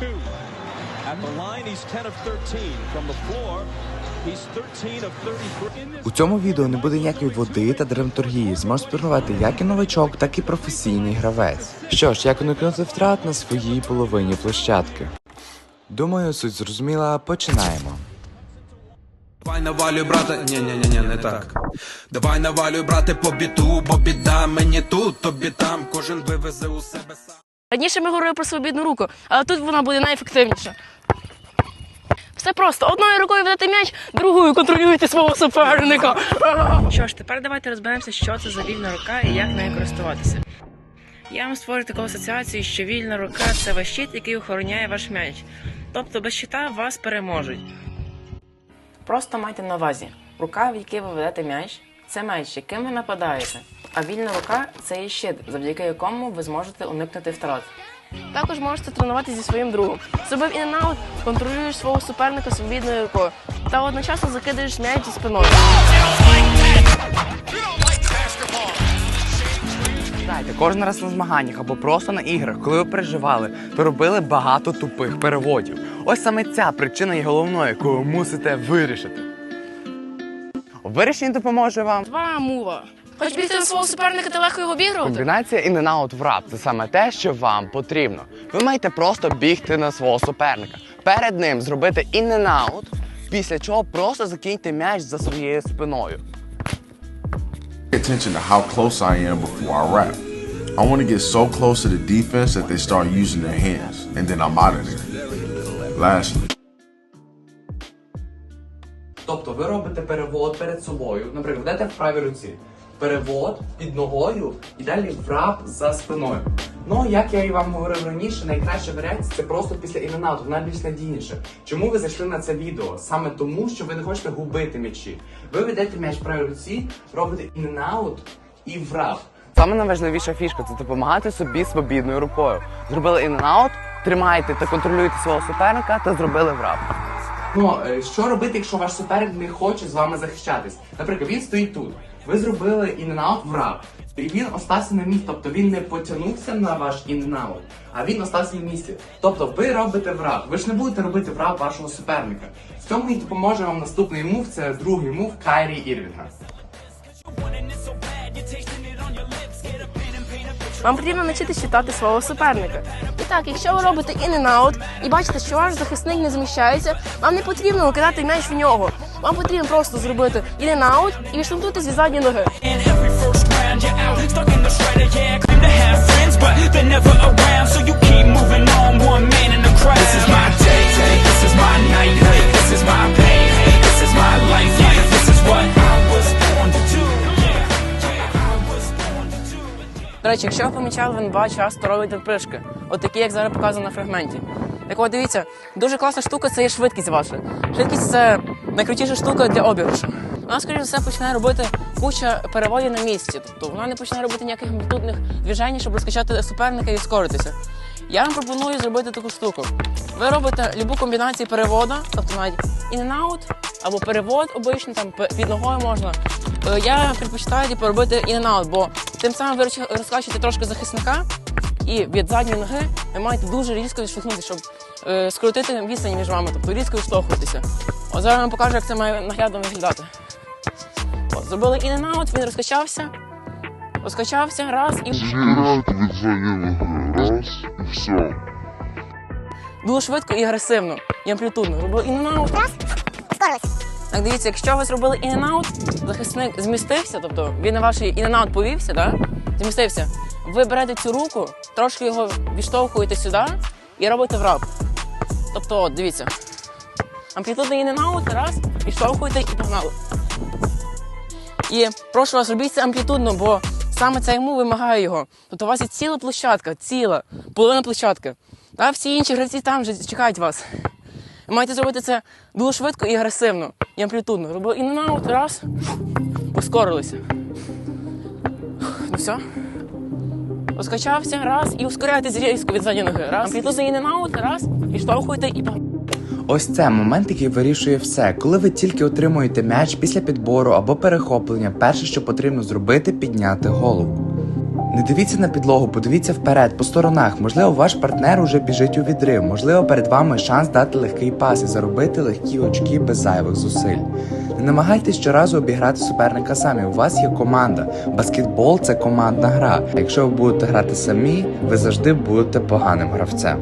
two. At the line, he's 10 of 13. From the floor, he's 13 of 33. У цьому відео не буде ніякої води та драматургії. Зможе спірнувати як і новачок, так і професійний гравець. Що ж, як уникнути втрат на своїй половині площадки? Думаю, суть зрозуміла. Починаємо. Давай навалюй, брате, ні, ні, ні, ні, не так. Давай навалюй, брате, по біту, бо біда мені тут, тобі там, кожен вивезе у себе сам. Раніше ми говорили про свобідну руку, але тут вона буде найефективніша. Все просто одною рукою ведете м'яч, другою контролюєте свого суперника. Що ж, тепер давайте розберемося, що це за вільна рука і як нею користуватися. Я вам створю таку асоціацію, що вільна рука це ваш щит, який охороняє ваш м'яч. Тобто без щита вас переможуть. Просто майте на увазі, рука, в якій ви ведете м'яч, це м'яч, яким ви нападаєте. А вільна рука це є щит, завдяки якому ви зможете уникнути втрат. Також можете тренувати зі своїм другом. Зробив іненаут, контролюєш свого суперника свобідною рукою та одночасно закидаєш м'яч зі спиною. Знаєте, кожен раз на змаганнях або просто на іграх, коли ви переживали, то робили багато тупих переводів. Ось саме ця причина є головною, яку ви мусите вирішити. У вирішенні допоможе вам Два мува. Хоч бігти на свого суперника та легко його обігрувати? комбінація in and out в рап. Це саме те, що вам потрібно. Ви маєте просто бігти на свого суперника. Перед ним зробити in and out, після чого просто закиньте м'яч за своєю спиною. attention to how close I am before I rap. I want to get so close to the defense that they start using their hands, and then I'm out of there. Lastly, Тобто ви робите перевод перед собою, наприклад, ведете в правій руці. Перевод під ногою і далі врап за спиною. Ну, як я і вам говорив раніше, найкраща варіація це просто після іненауту, вона більш надійніша. Чому ви зайшли на це відео? Саме тому, що ви не хочете губити м'ячі. Ви ведете м'яч в правій руці, робите іненаут і врап. Саме найважливіша фішка це допомагати собі свобідною рукою. Зробили іненаут, тримаєте та контролюєте свого суперника та зробили врап. Ну, е, що робити, якщо ваш суперник не хоче з вами захищатись? Наприклад, він стоїть тут. Ви зробили іненаут в рап. І він остався на місці, тобто він не потягнувся на ваш іненаут, а він остався на місці. Тобто ви робите врап. Ви ж не будете робити врап вашого суперника. В цьому і допоможе вам наступний мув, це другий мув Кайрі Ірвінга. Вам потрібно навчитися читати свого суперника. І так, якщо ви робите in-and-out і бачите, що ваш захисник не зміщається, вам не потрібно викидати м'яч в нього. Вам потрібно просто зробити in-and-out і відштовхнути зі задньої ноги. Out. До речі, якщо ви помічали, в НБА часто робить пришки, от такі, як зараз показано на фрагменті. Так от дивіться, дуже класна штука це є швидкість ваша. Швидкість це найкрутіша штука для обіграшу. Вона, скоріше все, починає робити куча переводів на місці. Тобто вона не починає робити ніяких амплітудних движень, щоб розкачати суперника і скоритися. Я вам пропоную зробити таку штуку. Ви робите любу комбінацію переводу, тобто навіть in-and-out, або перевод обичний, там під ногою можна. Е, Я предпочитаю типу, робити in-and-out, бо тим самим ви роз- розкачуєте трошки захисника, і від задньої ноги ви маєте дуже різко відштовхнути, щоб скоротити відстань між вами, тобто різко відштовхуватися. От зараз я вам покажу, як це має наглядно виглядати. От, зробили in-and-out, він розкачався, розкачався, раз і. Раз і все. дуже швидко і агресивно, і амплітудно. Робили in-and-out, раз, Так, дивіться, якщо ви зробили in-and-out, захисник змістився, тобто він на ваш in-and-out повівся, да? змістився. Ви берете цю руку, трошки його відштовхуєте сюди і робите врап. Тобто, от, дивіться. Амплітудний in-and-out, раз, відштовхуєте і погнали. І прошу вас, робіть це амплітудно, бо саме цей мув вимагає його. Тобто у вас є ціла площадка, ціла, половина площадки. А всі інші гравці там вже чекають вас. Ви маєте зробити це дуже швидко і агресивно, і амплітудно. Робили in-and-out, раз, ускорилися. Ну все. Розкачався, раз, і ускоряєте зрізку від задньої ноги. Раз. амплітуза in-and-out, раз, відштовхуєте і погнали. Ось це момент, який вирішує все. Коли ви тільки отримуєте м'яч після підбору або перехоплення, перше, що потрібно зробити, підняти голову. Не дивіться на підлогу, подивіться вперед, по сторонах. Можливо, ваш партнер уже біжить у відрив. Можливо, перед вами шанс дати легкий пас і заробити легкі очки без зайвих зусиль. Не намагайтесь щоразу обіграти суперника самі. У вас є команда. Баскетбол це командна гра. Якщо ви будете грати самі, ви завжди будете поганим гравцем.